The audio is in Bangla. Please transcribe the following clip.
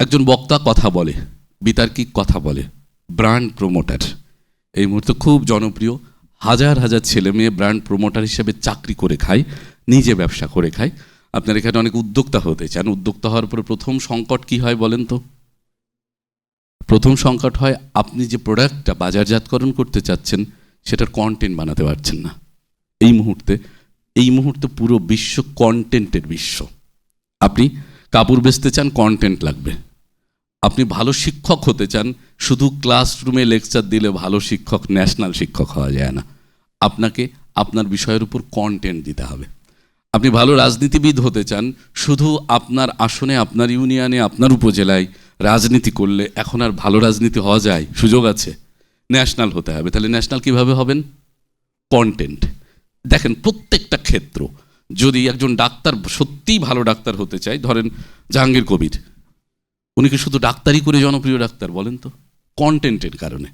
একজন বক্তা কথা বলে, বিতার্কিক কথা বলে, ব্র্যান্ড প্রমোটার। এই মুহূর্তে খুব জনপ্রিয়, হাজার হাজার ছেলে মেয়ে ব্র্যান্ড প্রমোটার হিসেবে চাকরি করে খায়, নিজে ব্যবসা করে খায়। আপনার এখানে অনেক উদ্যোক্তা হতে চান। উদ্যোক্তা হওয়ার পরে প্রথম সংকট কি হয় বলেন তো? প্রথম সংকট হয় আপনি যে প্রোডাক্টটা বাজারজাতকরণ করতে চাচ্ছেন, সেটার কন্টেন্ট বানাতে পারছেন না। এই মুহূর্তে এই মুহূর্তে পুরো বিশ্ব কন্টেন্টের বিশ্ব। আপনি কাপড় বেচতে চান কন্টেন্ট লাগবে। আপনি ভালো শিক্ষক হতে চান, শুধু ক্লাসরুমে লেকচার দিলে ভালো শিক্ষক ন্যাশনাল শিক্ষক হওয়া যায় না। আপনাকে আপনার বিষয়ের উপর কন্টেন্ট দিতে হবে। আপনি ভালো রাজনীতিবিদ হতে চান, শুধু আপনার আসনে, আপনার ইউনিয়নে আপনার উপজেলায় রাজনীতি করলে এখন আর ভালো রাজনীতি হওয়া যায়, সুযোগ আছে। ন্যাশনাল হতে হবে। তাহলে ন্যাশনাল কীভাবে হবেন? কন্টেন্ট দেখেন, প্রত্যেকটা ক্ষেত্র, যদি একজন ডাক্তার সত্যিই ভালো ডাক্তার হতে চায়, ধরেন জাহাঙ্গীর কবির উনি কি শুধু ডাক্তারি করে জনপ্রিয় ডাক্তার বলেন তো? কন্টেন্টের কারণে।